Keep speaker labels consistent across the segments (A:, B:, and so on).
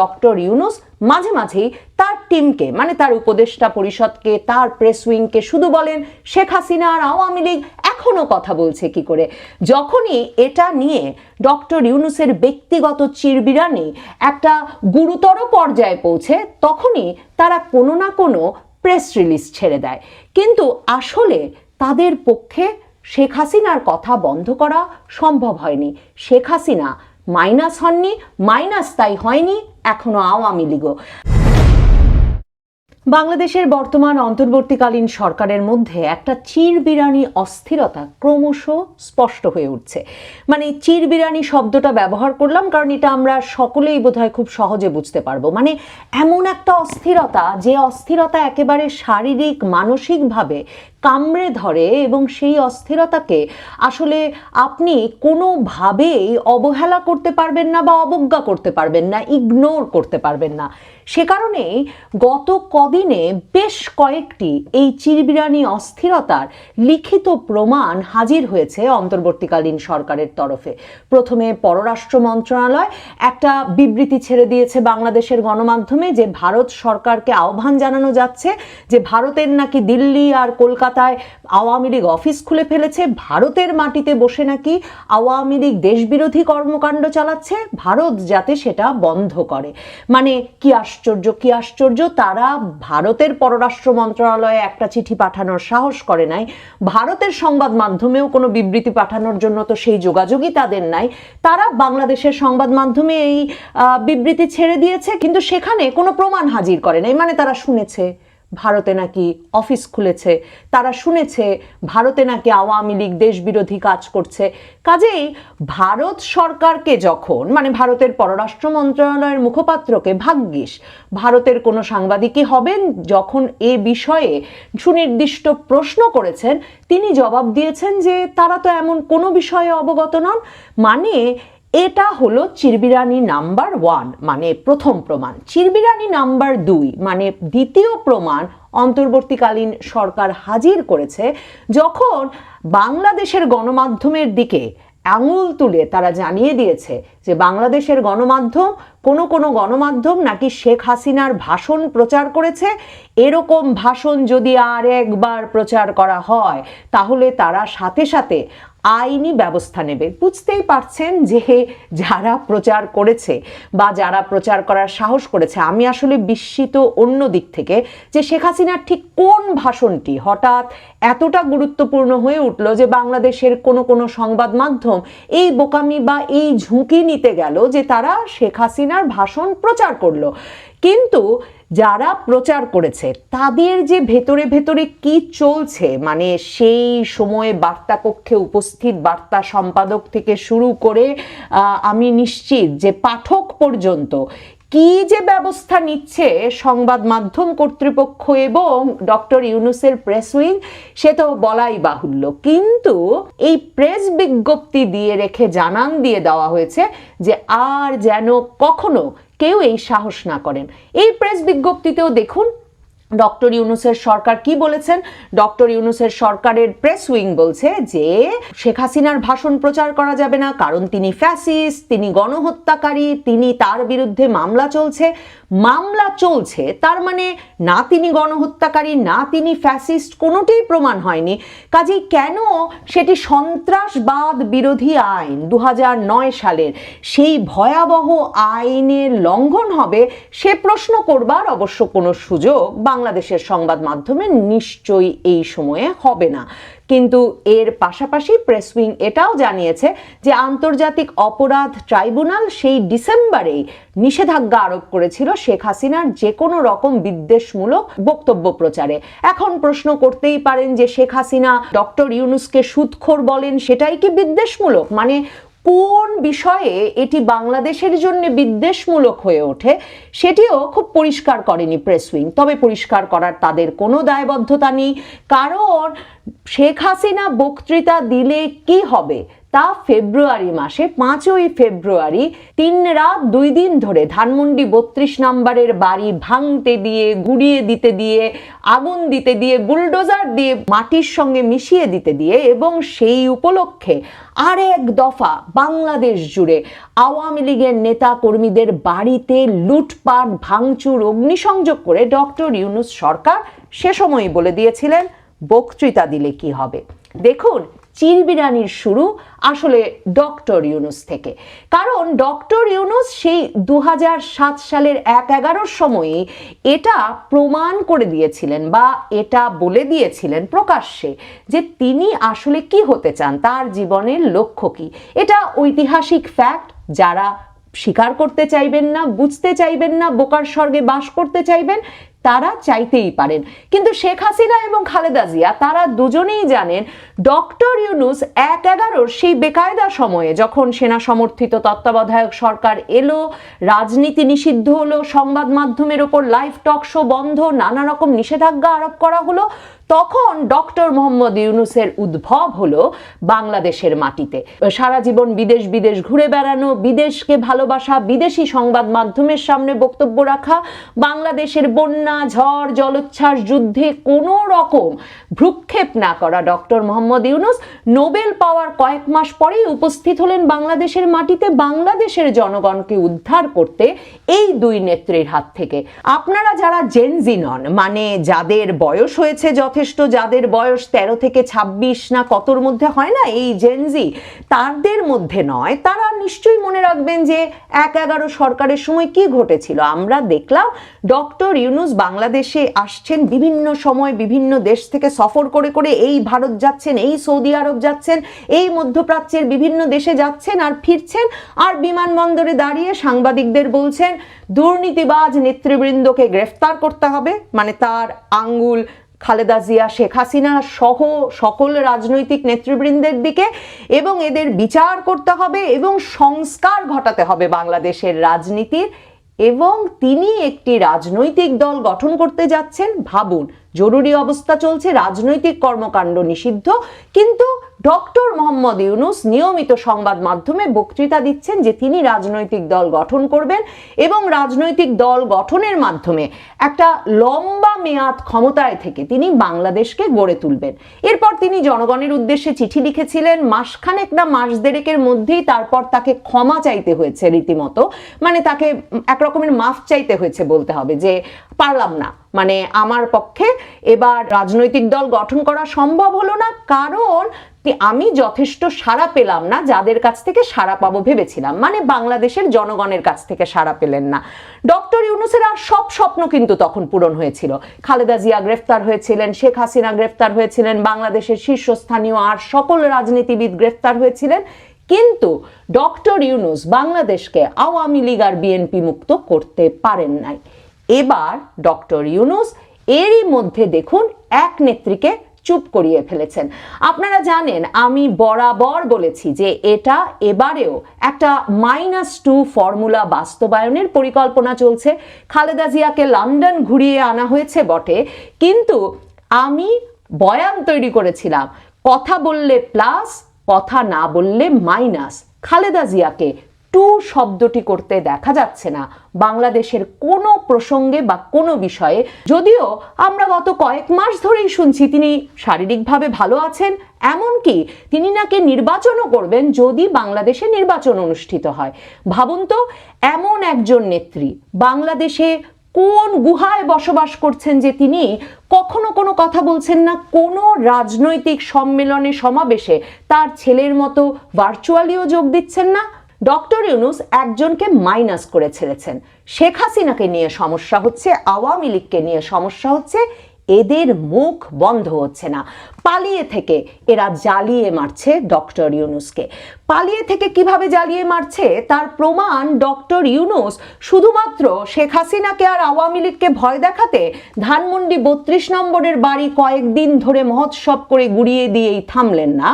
A: Doctor Yunus মাঝে মাঝেই তার টিমকে মানে তার উপদেষ্টা পরিষদকে, তার প্রেস উইংকে শুধু বলেন, শেখ হাসিনা আর আওয়ামী লীগ এখনও কথা বলছে কি করে? যখনই এটা নিয়ে ডক্টর ইউনুসের ব্যক্তিগত চিরবিরানি একটা গুরুতর পর্যায়ে পৌঁছে, তখনই তারা কোনো না কোনো প্রেস রিলিজ ছেড়ে দেয়। কিন্তু আসলে তাদের পক্ষে শেখ হাসিনার কথা বন্ধ করা সম্ভব হয়নি। শেখ হাসিনা মাইনাস হননি, মাইনাস তাই হয়নি, এখনও আওয়ামী লীগও। বাংলাদেশের বর্তমান অন্তর্বর্তীকালীন সরকারের মধ্যে একটা চিরবিরানি অস্থিরতা ক্রমশ স্পষ্ট হয়ে উঠছে। মানে চিরবিরানি শব্দটা ব্যবহার করলাম কারণ এটা আমরা সকলেই বোধহয় খুব সহজে বুঝতে পারব। মানে এমন একটা অস্থিরতা যে অস্থিরতা একেবারে শারীরিক, মানসিকভাবে কামড়ে ধরে এবং সেই অস্থিরতাকে আসলে আপনি কোনোভাবেই অবহেলা করতে পারবেন না বা অবজ্ঞা করতে পারবেন না ইগনোর করতে পারবেন না। সে কারণেই গত কদিনে বেশ কয়েকটি এই চিরবিরানি অস্থিরতার লিখিত প্রমাণ হাজির হয়েছে অন্তর্বর্তীকালীন সরকারের তরফে। প্রথমে পররাষ্ট্র মন্ত্রণালয়, একটা বিবৃতি ছেড়ে দিয়েছে বাংলাদেশের গণমাধ্যমে যে ভারত সরকারকে আহ্বান জানানো যাচ্ছে যে ভারতের নাকি দিল্লি আর কলকাতায় আওয়ামী লীগ অফিস খুলে ফেলেছে, ভারতের মাটিতে বসে নাকি আওয়ামী লীগ দেশবিরোধী কর্মকাণ্ড চালাচ্ছে, ভারত যাতে সেটা বন্ধ করে। মানে কি আশ্চর্য কি আশ্চর্য, তারা ভারতের পররাষ্ট্র মন্ত্রণালয়ে একটা চিঠি পাঠানোর সাহস করে নাই। ভারতের সংবাদ মাধ্যমেও কোনো বিবৃতি পাঠানোর জন্য তো সেই যোগাযোগই তাদের নাই। তারা বাংলাদেশের সংবাদ মাধ্যমে এই বিবৃতি ছেড়ে দিয়েছে, কিন্তু সেখানে কোনো প্রমাণ হাজির করে নাই। মানে তারা শুনেছে। ভারতে নাকি অফিস খুলেছে, তারা শুনেছে ভারতে নাকি আওয়ামী লীগ দেশবিরোধী কাজ করছে। কাজেই ভারত সরকারকে যখন মানে ভারতের পররাষ্ট্র মন্ত্রণালয়ের মুখপাত্রকে ভাগ্যিস, ভারতের কোনো সাংবাদিকই হবেন যখন এ বিষয়ে সুনির্দিষ্ট প্রশ্ন করেছেন, তিনি জবাব দিয়েছেন যে তারা তো এমন কোনো বিষয়ে অবগত নন। মানে এটা হলো চিরবিরানি নাম্বার ওয়ান মানে প্রথম প্রমাণ। চিরবিরানি নাম্বার দুই মানে দ্বিতীয় প্রমাণ অন্তর্বর্তীকালীন সরকার হাজির করেছে যখন বাংলাদেশের গণমাধ্যমের দিকে আঙুল তুলে তারা জানিয়ে দিয়েছে যে বাংলাদেশের গণমাধ্যম, কোনো কোনো গণমাধ্যম নাকি শেখ হাসিনার ভাষণ প্রচার করেছে। এরকম ভাষণ যদি আর একবার প্রচার করা হয়, তাহলে তারা সাথে সাথে আইনি ব্যবস্থা নেবে। বুঝতেই পারছেন যে যারা প্রচার করেছে বা যারা প্রচার করার সাহস করেছে, আমি আসলে বিস্মিত অন্য দিক থেকে যে শেখ হাসিনার ঠিক কোন ভাষণটি হঠাৎ এতটা গুরুত্বপূর্ণ হয়ে উঠল যে বাংলাদেশের কোনো কোনো সংবাদ মাধ্যম এই বোকামি বা এই ঝুঁকি নিতে গেল যে তারা শেখ হাসিনার ভাষণ প্রচার করল। কিন্তু যারা প্রচার করেছে, তাদের যে ভেতরে ভেতরে কি চলছে মানে সেই সময়ে বার্তা কক্ষে উপস্থিত বার্তা সম্পাদক থেকে শুরু করে আমি নিশ্চিত যে পাঠক পর্যন্ত কি যে ব্যবস্থা নিচ্ছে সংবাদ মাধ্যম কর্তৃপক্ষ এবং ডক্টর ইউনুসের প্রেস উইং সে তো বলাই বাহুল্য। কিন্তু এই প্রেস বিজ্ঞপ্তি দিয়ে রেখে জানান দিয়ে দেওয়া হয়েছে যে আর যেন কখনো কেউ এই সাহস না করেন। এই প্রেস বিজ্ঞপ্তিতেও দেখুন ডক্টর ইউনুসের সরকার কি বলেছেন? ডক্টর ইউনুসের সরকারের প্রেস উইং বলছে যে, শেখ হাসিনার ভাষণ প্রচার করা যাবে না, কারণ তিনি ফ্যাসিস্ট তিনি গণহত্যাকারী, তিনি তার বিরুদ্ধে মামলা চলছে। মামলা চলছে, তার মানে না তিনি গণহত্যাকারী, না তিনি ফ্যাসিস্ট কোনোটিই প্রমাণ হয়নি। কাজেই কেন সেটি সন্ত্রাসবাদ বিরোধী আইন? দু হাজার নয় সালের সেই ভয়াবহ আইনের লঙ্ঘন হবে, সে প্রশ্ন করবার অবশ্য কোনো সুযোগ বাংলাদেশের সংবাদ মাধ্যমে নিশ্চয়ই এই সময়ে হবে না। কিন্তু এর পাশাপাশি প্রেস উইং এটাও জানিয়েছে যে আন্তর্জাতিক অপরাধ ট্রাইব্যুনাল সেই ডিসেম্বরেই নিষেধাজ্ঞা আরোপ করেছিল শেখ হাসিনার যে কোনো রকম বিদ্বেষমূলক বক্তব্য প্রচারে। এখন প্রশ্ন করতেই পারেন যে শেখ হাসিনা ডক্টর ইউনুসকে সুদখোর বলেন, সেটাই কি বিদ্বেষমূলক? মানে কোন বিষয়ে এটি বাংলাদেশের জন্য বিদ্বেষমূলক হয়ে ওঠে সেটিও খুব পরিষ্কার করেনি প্রেস উইং তবে পরিষ্কার করার তাদের কোনো দায়বদ্ধতা নেই। কারণ শেখ হাসিনা বক্তৃতা দিলে কি হবে? তা ফেব্রুয়ারি মাসে, পাঁচই ফেব্রুয়ারি, তিন রাত দুই দিন ধরে ধানমন্ডি বত্রিশ নম্বরের বাড়ি ভাঙতে দিয়ে, গুড়িয়ে দিতে দিয়ে, আগুন দিতে দিয়ে, বুলডোজার দিয়ে, মাটির সঙ্গে মিশিয়ে দিতে দিয়ে এবং সেই উপলক্ষে আর এক দফা বাংলাদেশ জুড়ে আওয়ামী লীগের নেতা কর্মীদের বাড়িতে লুটপাট, ভাঙচুর, অগ্নিসংযোগ করে ডক্টর ইউনুস সরকার সে সময়ই বলে দিয়েছিলেন, বক্তৃতা দিলে কি হবে? দেখুন চিরবিরানির শুরু আসলে ডক্টর ইউনুস থেকে। কারণ ডক্টর ইউনুস সেই দু হাজার সাত সালের এক এগারোর সময়ে এটা প্রমাণ করে দিয়েছিলেন বা এটা বলে দিয়েছিলেন প্রকাশ্যে যে তিনি আসলে কি হতে চান, তার জীবনের লক্ষ্য কি। এটা ঐতিহাসিক ফ্যাক্ট যারা স্বীকার করতে চাইবেন না, বুঝতে চাইবেন না, বোকার স্বর্গে বাস করতে চাইবেন তারা চাইতেই পারেন। কিন্তু শেখ হাসিনা এবং খালেদা জিয়া, তারা দুজনেই জানেন, ডক্টর ইউনুস এক এগারোর সেই বেকায়দা সময়ে যখন সেনা সমর্থিত তত্ত্বাবধায়ক সরকার এলো, রাজনীতি নিষিদ্ধ হলো, সংবাদ মাধ্যমের ওপর লাইভ টক শো বন্ধ, নানা রকম নিষেধাজ্ঞা আরোপ করা হলো তখন ডক্টর মোহাম্মদ ইউনুসের উদ্ভব হলো বাংলাদেশের মাটিতে। সারা জীবন বিদেশ বিদেশ ঘুরে বেড়ানো, বিদেশকে ভালোবাসা, বিদেশি সংবাদ মাধ্যমের সামনে বক্তব্য রাখা, বাংলাদেশের বন্যা, ঝড়, জলোচ্ছ্বাস যুদ্ধে কোনো রকম ভ্রুক্ষেপ না করা ডক্টর মোহাম্মদ ইউনুস নোবেল পাওয়ার কয়েক মাস পরেই উপস্থিত হলেন বাংলাদেশের মাটিতে, বাংলাদেশের জনগণকে উদ্ধার করতে এই দুই নেত্রীর হাত থেকে। আপনারা যারা জেনজি নন মানে যাদের বয়স হয়েছে যথেষ্ট যাদের বয়স ১৩ থেকে ২৬ না কতর মধ্যে হয় না, এই জেনজি তাদের মধ্যে নয়। তারা নিশ্চয়ই মনে রাখবেন যে এক এগারো সরকারের সময় কি ঘটেছিল। আমরা দেখলাম ডক্টর ইউনুস বাংলাদেশে আসছেন, বিভিন্ন সময় বিভিন্ন দেশ থেকে সফর করে করে এই ভারত যাচ্ছেন, এই সৌদি আরব যাচ্ছেন, এই মধ্যপ্রাচ্যের বিভিন্ন দেশে যাচ্ছেন আর ফিরছেন আর বিমানবন্দরে দাঁড়িয়ে সাংবাদিকদের বলছেন, দুর্নীতিবাজ নেতৃবৃন্দকে গ্রেফতার করতে হবে। মানে তার আঙ্গুল খালেদা জিয়া, শেখ হাসিনা সহ সকল রাজনৈতিক নেতৃবৃন্দের দিকে এবং এদের বিচার করতে হবে এবং সংস্কার ঘটাতে হবে বাংলাদেশের রাজনীতির। এবং তিনি একটি রাজনৈতিক দল গঠন করতে যাচ্ছেন, ভাবুন। জরুরি অবস্থা চলছে, রাজনৈতিক কর্মকাণ্ড নিষিদ্ধ, কিন্তু ডক্টর মোহাম্মদ ইউনুস নিয়মিত সংবাদ মাধ্যমে বক্তৃতা দিচ্ছেন যে তিনি রাজনৈতিক দল গঠন করবেন এবং রাজনৈতিক দল গঠনের মাধ্যমে একটা লম্বা মেয়াদ ক্ষমতায় থেকে তিনি বাংলাদেশকে গড়ে তুলবেন। এরপর তিনি জনগণের উদ্দেশ্যে চিঠি লিখেছিলেন, মাসখানেক না মাস দেড়েকের মধ্যেই তারপর তাকে ক্ষমা চাইতে হয়েছে রীতিমতো। মানে তাকে একরকমের মাফ চাইতে হয়েছে বলতে হবে যে, পারলাম না। মানে আমার পক্ষে এবার রাজনৈতিক দল গঠন করা সম্ভব হলো না। কারণ আমি যথেষ্ট সাড়া পেলাম না, যাদের কাছ থেকে সাড়া পাবো ভেবেছিলাম। মানে বাংলাদেশের জনগণের কাছ থেকে সাড়া পেলেন না। ডক্টর ইউনুসের আর সব স্বপ্ন কিন্তু তখন পূরণ হয়েছিল। খালেদা জিয়া গ্রেফতার হয়েছিলেন, শেখ হাসিনা গ্রেফতার হয়েছিলেন, বাংলাদেশের শীর্ষস্থানীয় আর সকল রাজনীতিবিদ গ্রেফতার হয়েছিলেন। কিন্তু ডক্টর ইউনুস বাংলাদেশকে আওয়ামী লীগ আর বিএনপি মুক্ত করতে পারেন নাই। এবার ডক্টর ইউনুস এরই মধ্যে দেখুন, এক নেত্রীকে চুপ করিয়ে ফেলেছেন। আপনারা জানেন, আমি বরাবর বলেছি যে এটা এবারেও একটা মাইনাস টু ফর্মুলা বাস্তবায়নের পরিকল্পনা চলছে। খালেদা জিয়াকে লন্ডন ঘুরিয়ে আনা হয়েছে বটে। কিন্তু আমি বয়ান তৈরি করেছিলাম, কথা বললে প্লাস কথা না বললে মাইনাস খালেদা জিয়াকে টু শব্দটি করতে দেখা যাচ্ছে না। বাংলাদেশের কোনো প্রসঙ্গে বা কোনো বিষয়ে, যদিও আমরা গত কয়েক মাস ধরেই শুনছি, তিনি শারীরিকভাবে ভালো আছেন, এমনকি তিনি নাকি নির্বাচনও করবেন যদি বাংলাদেশে নির্বাচন অনুষ্ঠিত হয়। ভাবুন তো, এমন একজন নেত্রী বাংলাদেশে কোন গুহায় বসবাস করছেন যে তিনি কখনো কোনো কথা বলছেন না, কোনো রাজনৈতিক সম্মেলনে, সমাবেশে তার ছেলের মতো ভার্চুয়ালিও যোগ দিচ্ছেন না ডক্টর ইউনুস একজনকে মাইনাস করে ছেড়েছেন। শেখ হাসিনাকে নিয়ে সমস্যা হচ্ছে, আওয়ামী লীগকে নিয়ে সমস্যা হচ্ছে, এদের মুখ বন্ধ হচ্ছে না। পালিয়ে থেকে এরা জ্বালিয়ে মারছে ডক্টর ইউনুসকে। পালিয়ে থেকে কীভাবে জ্বালিয়ে মারছে? তার প্রমাণ ডক্টর ইউনুস শুধুমাত্র শেখ হাসিনাকে আর আওয়ামী লীগকে ভয় দেখাতে ধানমন্ডি বত্রিশ নম্বরের বাড়ি কয়েকদিন ধরে মহোৎসব করে গুড়িয়ে দিয়েই থামলেন না।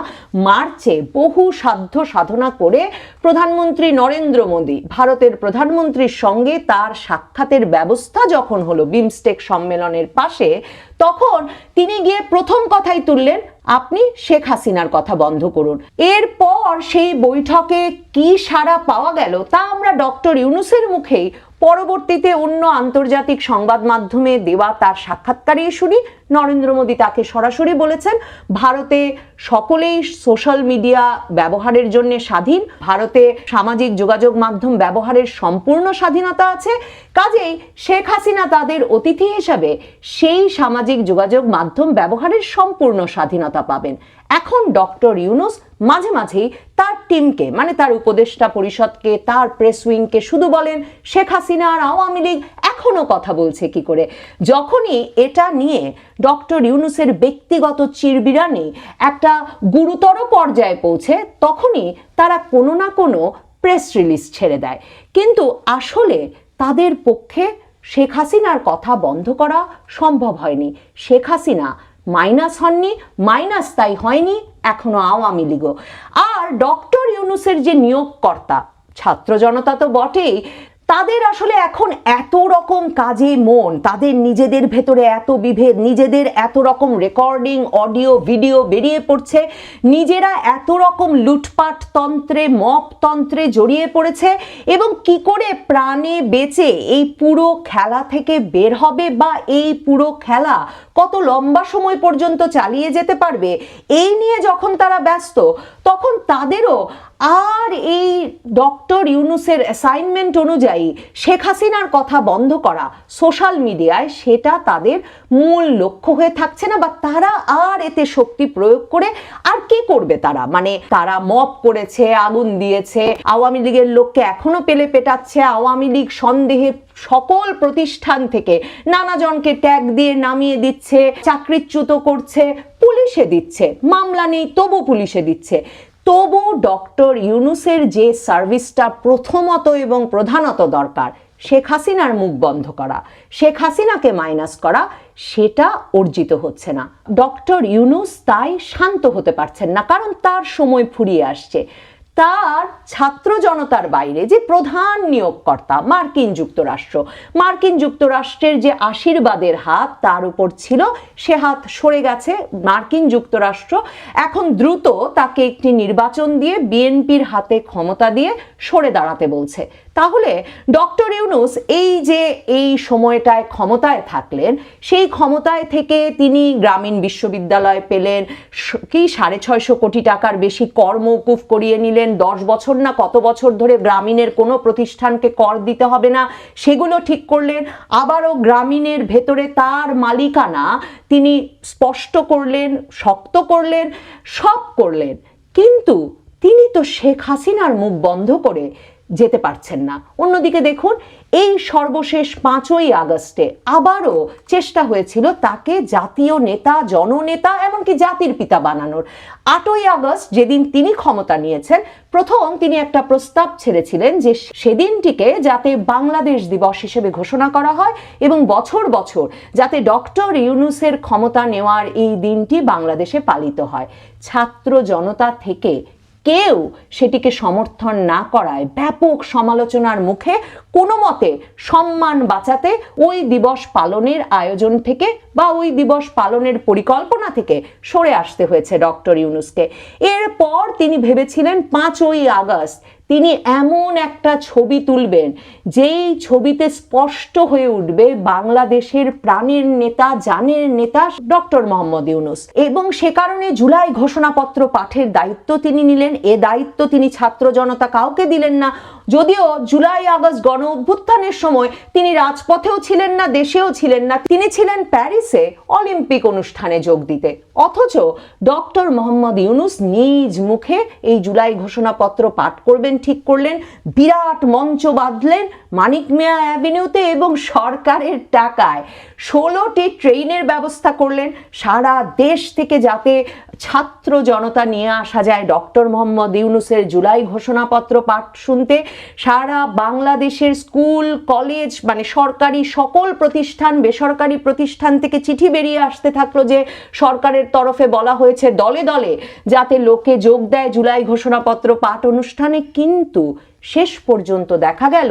A: মার্চে বহু সাধ্য সাধনা করে প্রধানমন্ত্রী নরেন্দ্র মোদী। ভারতের প্রধানমন্ত্রীর সঙ্গে তার সাক্ষাতের ব্যবস্থা যখন হলো বিমস্টেক সম্মেলনের পাশে তখন তিনি গিয়ে প্রথম কথাই তুললেন, আপনি শেখ হাসিনার কথা বন্ধ করুন। এরপর সেই বৈঠকে কি সারা পাওয়া গেল তা আমরা ডক্টর ইউনুসের মুখেই পরবর্তীতে অন্য আন্তর্জাতিক সংবাদ মাধ্যমে দেওয়া তার সাক্ষাৎকারেই শুনি। নরেন্দ্র মোদী তাকে সরাসরি বলেছেন, ভারতে সকলেই সোশ্যাল মিডিয়া ব্যবহারের জন্য স্বাধীন, ভারতে সামাজিক যোগাযোগ মাধ্যম ব্যবহারের সম্পূর্ণ স্বাধীনতা আছে। কাজেই শেখ হাসিনা তাদের অতিথি হিসাবে সেই সামাজিক যোগাযোগ মাধ্যম ব্যবহারের সম্পূর্ণ স্বাধীনতা পাবেন। এখন ডক্টর ইউনুস মাঝে মাঝেই তার টিমকে মানে তার উপদেষ্টা পরিষদকে, তার প্রেস উইংকে শুধু বলেন, শেখ হাসিনা আর আওয়ামী লীগ এখনও কথা বলছে কি করে? যখনই এটা নিয়ে ডক্টর ইউনুসের ব্যক্তিগত চিরবিরানি একটা গুরুতর পর্যায়ে পৌঁছে, তখনই তারা কোনো না কোনো প্রেস রিলিজ ছেড়ে দেয়। কিন্তু আসলে তাদের পক্ষে শেখ হাসিনার কথা বন্ধ করা সম্ভব হয়নি। শেখ হাসিনা মাইনাস হননি মাইনাস তাই হয়নি, এখনও আওয়ামী লীগও। আর ডক্টর ইউনুসের যে নিয়োগকর্তা, ছাত্র জনতা তো বটেই তাদের আসলে এখন এত রকম কাজে মন, তাদের নিজেদের ভেতরে এত বিভেদ, নিজেদের এত রকম রেকর্ডিং অডিও ভিডিও বেরিয়ে পড়ছে, নিজেরা এত রকম লুটপাট তন্ত্রে মপ তন্ত্রে জড়িয়ে পড়েছে এবং কি করে প্রাণে বেঁচে এই পুরো খেলা থেকে বের হবে বা এই পুরো খেলা কত লম্বা সময় পর্যন্ত চালিয়ে যেতে পারবে, এই নিয়ে যখন তারা ব্যস্ত, তখন তাদেরও আর এই ডক্টর ইউনুসের অ্যাসাইনমেন্ট অনুযায়ী শেখ হাসিনার কথা বন্ধ করা সোশ্যাল মিডিয়ায় সেটা তাদের মূল লক্ষ্য হয়ে থাকছে না, বা তারা আর এতে শক্তি প্রয়োগ করে আর কি করবে তারা? মানে তারা মপ করেছে, আগুন দিয়েছে, আওয়ামী লীগের লোককে এখনও পেলে পেটাচ্ছে, আওয়ামী লীগ সন্দেহে সকল প্রতিষ্ঠান থেকে নানা জনকে ট্যাগ দিয়ে নামিয়ে দিচ্ছে, চাকরিচ্যুত করছে, পুলিশে দিচ্ছে, মামলা নেই, তবু পুলিশে দিচ্ছে। তবু ডক্টর ইউনুসের যে সার্ভিসটা প্রথমত এবং প্রধানত দরকার, শেখ হাসিনার মুখ বন্ধ করা। শেখ হাসিনাকে মাইনাস করা, সেটা অর্জিত হচ্ছে না। ডক্টর ইউনুস তাই শান্ত হতে পারছেন না, কারণ তার সময় ফুরিয়ে আসছে। তার ছাত্র জনতার বাইরে যে প্রধান নিয়োগকর্তা মার্কিন যুক্তরাষ্ট্র। মার্কিন যুক্তরাষ্ট্রের যে আশীর্বাদের হাত, তার উপর ছিল, সে হাত সরে গেছে মার্কিন যুক্তরাষ্ট্র। এখন দ্রুত তাকে একটি নির্বাচন দিয়ে বিএনপির হাতে ক্ষমতা দিয়ে সরে দাঁড়াতে বলছে। তাহলে ডক্টর ইউনুস এই যে এই সময়টায় ক্ষমতায় থাকলেন, সেই ক্ষমতায় থেকে তিনি গ্রামীণ বিশ্ববিদ্যালয় পেলেন কি সাড়ে ছয়শো কোটি টাকার বেশি কর মৌকুফ করিয়ে নিলেন, দশ বছর না কত বছর ধরে গ্রামীণের কোনো প্রতিষ্ঠানকে কর দিতে হবে না, সেগুলো ঠিক করলেন। আবারও গ্রামীণের ভেতরে তার মালিকানা তিনি স্পষ্ট করলেন, শক্ত করলেন, সব করলেন। কিন্তু তিনি তো শেখ হাসিনার মুখ বন্ধ করে যেতে পারছেন না। অন্যদিকে দেখুন, এই সর্বশেষ পাঁচই আগস্টে আবারও চেষ্টা হয়েছিল তাকে জাতীয় নেতা, জননেতা, এমনকি জাতির পিতা বানানোর। আটই আগস্ট যেদিন তিনি ক্ষমতা নিয়েছেন, প্রথম তিনি একটা প্রস্তাব ছেড়েছিলেন যে সেদিনটিকে যাতে বাংলাদেশ দিবস হিসেবে ঘোষণা করা হয় এবং বছর বছর যাতে ডক্টর ইউনুসের ক্ষমতা নেওয়ার এই দিনটি বাংলাদেশে পালিত হয়। ছাত্র জনতা থেকে কেউ সেটিকে সমর্থন না করায় ব্যাপক সমালোচনার মুখে কোনো মতে সম্মান বাঁচাতে ওই দিবস পালনের আয়োজন থেকে বা ওই দিবস পালনের পরিকল্পনা থেকে সরে আসতে হয়েছে ডক্টর ইউনুসকে। এরপর তিনি ভেবেছিলেন পাঁচই আগস্ট তিনি এমন একটা ছবি তুলবেন, যেই ছবিতে স্পষ্ট হয়ে উঠবে বাংলাদেশের প্রাণের নেতা, জানের নেতা ডক্টর মোহাম্মদ ইউনুস। এবং সে কারণে জুলাই ঘোষণাপত্র পাঠের দায়িত্ব তিনি নিলেন। এ দায়িত্ব তিনি ছাত্র জনতা কাউকে দিলেন না। যদিও জুলাই আগস্ট গণ অভ্যুত্থানের সময় তিনি রাজপথেও ছিলেন না, দেশেও ছিলেন না। তিনি ছিলেন প্যারিসে অলিম্পিক অনুষ্ঠানে যোগ দিতে। অথচ ডক্টর মোহাম্মদ ইউনুস নিজ মুখে এই জুলাই ঘোষণাপত্র পাঠ করবেন। ঠিক করলেন, বিরাট মঞ্চ বাঁধলেন মানিক মিয়া অ্যাভিনিউতে এবং সরকারের টাকায়। ষোলোটি ট্রেনের ব্যবস্থা করলেন, সারা দেশ থেকে যাতে ছাত্র জনতা নিয়ে আসা যায় ডক্টর মোহাম্মদ ইউনুসের জুলাই ঘোষণাপত্র পাঠ শুনতে। সারা বাংলাদেশের স্কুল, কলেজ মানে সরকারি সকল প্রতিষ্ঠান, বেসরকারি প্রতিষ্ঠান থেকে চিঠি বেরিয়ে আসতে থাকল যে সরকারের তরফে বলা হয়েছে দলে দলে যাতে লোকে যোগ দেয় জুলাই ঘোষণাপত্র পাঠ অনুষ্ঠানে। কিন্তু শেষ পর্যন্ত দেখা গেল,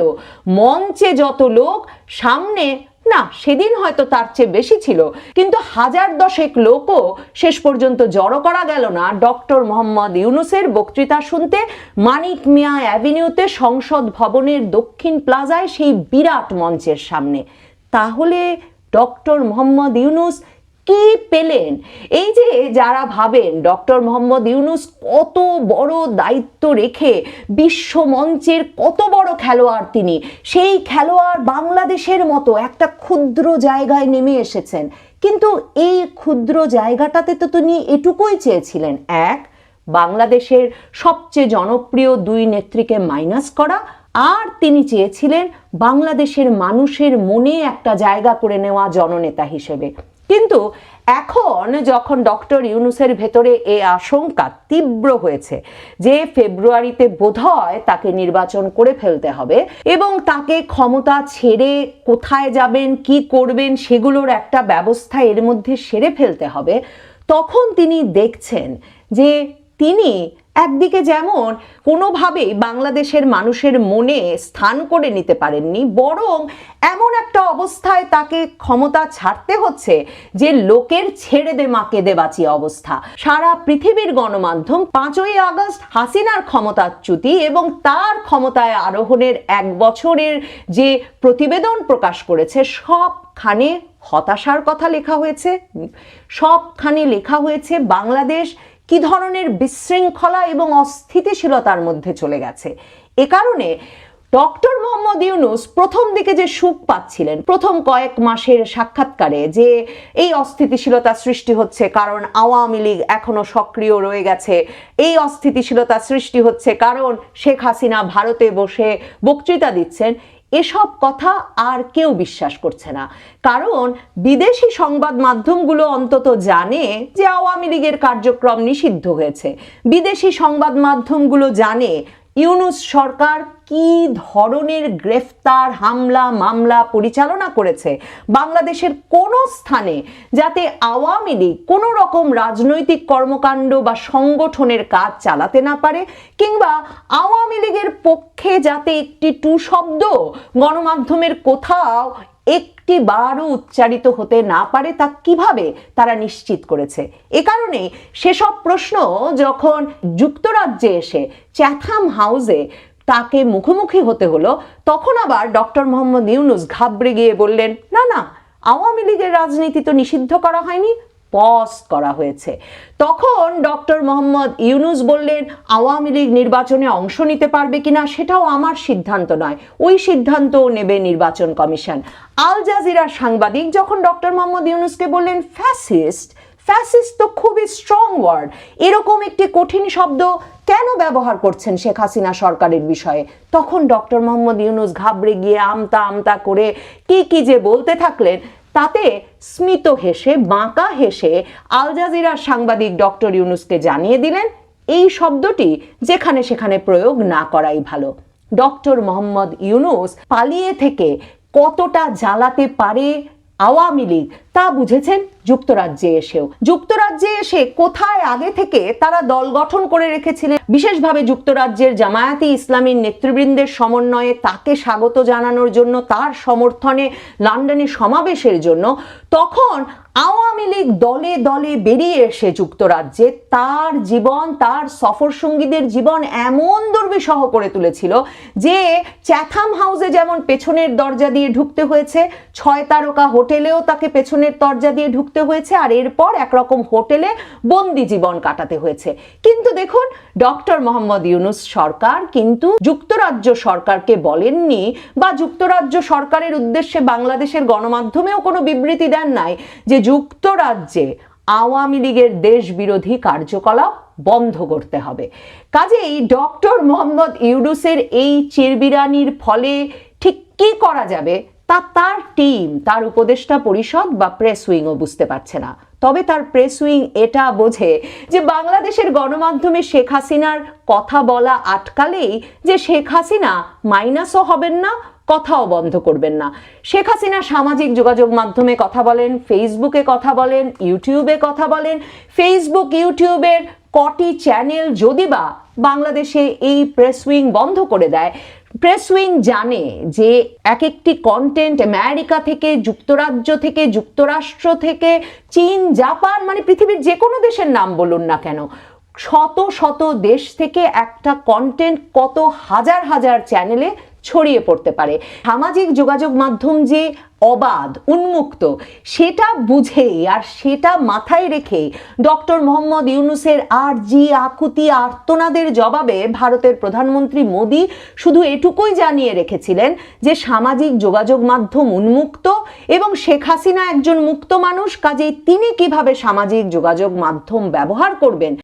A: মঞ্চে যত লোক, সামনে না, সেদিন হয়তো তার চেয়ে বেশি ছিল। কিন্তু হাজার দশেক লোকও শেষ পর্যন্ত জড়ো করা গেল না। ডক্টর মোহাম্মদ ইউনুসের বক্তৃতা শুনতে মানিক মিয়া অ্যাভিনিউতে সংসদ ভবনের দক্ষিণ প্লাজায় সেই বিরাট মঞ্চের সামনে। তাহলে ডক্টর মোহাম্মদ ইউনুস কি পেলেন? এই যে যারা ভাবেন ডক্টর মোহাম্মদ ইউনুস কত বড় দায়িত্ব রেখে বিশ্ব মঞ্চের কত বড় খেলোয়াড় তিনি, সেই খেলোয়াড় বাংলাদেশের মতো একটা ক্ষুদ্র জায়গায় নেমে এসেছেন। কিন্তু এই ক্ষুদ্র জায়গাটাতে তো তিনি এটুকুই চেয়েছিলেন। এক, বাংলাদেশের সবচেয়ে জনপ্রিয় দুই নেত্রীকে মাইনাস করা, আর তিনি চেয়েছিলেন বাংলাদেশের মানুষের মনে একটা জায়গা করে নেওয়া জননেতা হিসেবে। কিন্তু এখন যখন ডক্টর ইউনুসের ভেতরে এ আশঙ্কা তীব্র হয়েছে যে ফেব্রুয়ারিতে বোধহয় তাকে নির্বাচন করে ফেলতে হবে এবং তাকে ক্ষমতা ছেড়ে কোথায় যাবেন, কি করবেন সেগুলোর একটা ব্যবস্থা এর মধ্যে সেরে ফেলতে হবে, তখন তিনি দেখছেন যে তিনি একদিকে যেমন কোনোভাবেই বাংলাদেশের মানুষের মনে স্থান করে নিতে পারেননি, বরং এমন একটা অবস্থায় তাকে ক্ষমতা ছাড়তে হচ্ছে যে লোকের ছেড়ে দে, মাকে দে বাঁচি অবস্থা। সারা পৃথিবীর গণমাধ্যম পাঁচই আগস্ট হাসিনার ক্ষমতাচ্যুতি এবং তার ক্ষমতায় আরোহণের এক বছরের যে প্রতিবেদন প্রকাশ করেছে, সবখানে হতাশার কথা লেখা হয়েছে, সবখানে লেখা হয়েছে বাংলাদেশ কি ধরনের বিশৃঙ্খলা এবং অস্থিতিশীলতার মধ্যে চলে গেছে? এ কারণে ডক্টর মোহাম্মদ ইউনুস প্রথম দিকে যে সুখ পাচ্ছিলেন, প্রথম কয়েক মাসের সাক্ষাৎকারে যে এই অস্থিতিশীলতা সৃষ্টি হচ্ছে, কারণ আওয়ামী লীগ এখনও সক্রিয় রয়ে গেছে, এই অস্থিতিশীলতা সৃষ্টি হচ্ছে কারণ শেখ হাসিনা ভারতে বসে বক্তৃতা দিচ্ছেন এসব কথা আর কেউ বিশ্বাস করছে না। কারণ বিদেশি সংবাদ মাধ্যমগুলো অন্তত জানে যে আওয়ামী লীগের কার্যক্রম নিষিদ্ধ হয়েছে। বিদেশি সংবাদ মাধ্যমগুলো জানে ইউনুস সরকার কি ধরনের গ্রেফতার, হামলা, মামলা পরিচালনা করেছে বাংলাদেশের কোন স্থানে যাতে আওয়ামী লীগ কোনো রকম রাজনৈতিক কর্মকাণ্ড বা সংগঠনের কাজ চালাতে না পারে কিংবা আওয়ামী লীগের পক্ষে যাতে একটি টু শব্দ গণমাধ্যমের কোথাও একটি বারও উচ্চারিত হতে না পারে, তা কীভাবে তারা নিশ্চিত করেছে? এ কারণে সেসব প্রশ্ন যখন যুক্তরাজ্যে এসে চ্যাথাম হাউসে তাকে মুখোমুখি হতে হলো, তখন আবার ডক্টর মোহাম্মদ ইউনুস ঘাবড়ে গিয়ে বললেন, না না, আওয়ামী লীগের রাজনীতি তো নিষিদ্ধ করা হয়নি পজ করা হয়েছে। তখন ডক্টর মোহাম্মদ ইউনুস বললেন, আওয়ামী লীগ নির্বাচনে অংশ নিতে পারবে কিনা সেটাও আমার সিদ্ধান্ত নয়, ওই সিদ্ধান্তও নেবে নির্বাচন কমিশন। আল জাজিরার সাংবাদিক যখন ডক্টর মোহাম্মদ ইউনুসকে বললেন, ফ্যাসিস্ট ফ্যাসিস্ট তো খুবই স্ট্রং ওয়ার্ড এরকম একটি কঠিন শব্দ কেন ব্যবহার করছেন শেখ হাসিনা সরকারের বিষয়ে? তখন ডক্টর মোহাম্মদ ইউনুস ঘাবড়ে গিয়ে আমতা আমতা করে কি কি যে বলতে থাকলেন, তাতে স্মিত হেসে, বাঁকা হেসে আল জাজিরার সাংবাদিক ডক্টর ইউনুসকে জানিয়ে দিলেন, এই শব্দটি যেখানে সেখানে প্রয়োগ না করাই ভালো। ডক্টর মোহাম্মদ ইউনুস পালিয়ে থেকে কতটা জ্বালাতে পারে আওয়ামী লীগ তা বুঝেছেন যুক্তরাজ্যে এসেও। যুক্তরাজ্যে এসে কোথায় আগে থেকে তারা দল গঠন করে রেখেছিলেন? বিশেষভাবে যুক্তরাজ্যের জামায়াতি ইসলামীর নেতৃবৃন্দের সমন্বয়ে তাকে স্বাগত জানানোর জন্য, তার সমর্থনে লন্ডনে সমাবেশের জন্য। তখন আওয়ামী লীগ দলে দলে বেরিয়ে এসে যুক্তরাজ্যে, তার জীবন, তার সফর সঙ্গীদের জীবন এমন দুর্বিষহ করে তুলেছিল যে চ্যাথাম হাউসে যেমন পেছনের দরজা দিয়ে ঢুকতে হয়েছে, ছয় তারকা হোটেলেও তাকে পেছনের দরজা দিয়ে ঢুকতে হয়েছে আর এরপর একরকম হোটেলে বন্দি জীবন কাটাতে হয়েছে। কিন্তু দেখুন, ডক্টর মোহাম্মদ ইউনুস সরকার কিন্তু যুক্তরাজ্য সরকারকে বলেননি বা যুক্তরাজ্য সরকারের উদ্দেশ্যে বাংলাদেশের গণমাধ্যমেও কোনো বিবৃতি দেন নাই যে যুক্তরাজ্যে আওয়ামী লীগের দেশ বিরোধী কার্যকলাপ বন্ধ করতে হবে। কাজেই ডক্টর মোহাম্মদ ইউনুসের এই চিরবিরানির ফলে ঠিক কি করা যাবে তা তার টিম তার উপদেষ্টা পরিষদ বা প্রেস উইংও বুঝতে পারছে না। তবে তার প্রেস উইং এটা বোঝে যে বাংলাদেশের গণমাধ্যমে শেখ হাসিনার কথা বলা আটকালেই যে শেখ হাসিনা মাইনাসও হবেন না, কথাও বন্ধ করবেন না। শেখ হাসিনা সামাজিক যোগাযোগ মাধ্যমে কথা বলেন ফেসবুকে কথা বলেন ইউটিউবে কথা বলেন ফেসবুক ইউটিউবের কটি চ্যানেল যদি বা বাংলাদেশে এই প্রেস উইং বন্ধ করে দেয় প্রেস উইং জানে যে এক একটি কন্টেন্ট আমেরিকা থেকে, যুক্তরাজ্য থেকে, যুক্তরাষ্ট্র থেকে, চীন, জাপান মানে পৃথিবীর যে কোনো দেশের নাম বলুন না কেন, শত শত দেশ থেকে একটা কন্টেন্ট কত হাজার হাজার চ্যানেলে ছড়িয়ে পড়তে পারে। সামাজিক যোগাযোগ মাধ্যম যে অবাধ, উন্মুক্ত, সেটা বুঝেই আর সেটা মাথায় রেখে ডক্টর মোহাম্মদ ইউনুসের আর জি আকুতি, আর্তনাদের জবাবে ভারতের প্রধানমন্ত্রী মোদী শুধু এটুকুই জানিয়ে রেখেছিলেন যে সামাজিক যোগাযোগ মাধ্যম উন্মুক্ত এবং শেখ হাসিনা একজন মুক্ত মানুষ, কাজেই তিনি কীভাবে সামাজিক যোগাযোগ মাধ্যম ব্যবহার করবেন।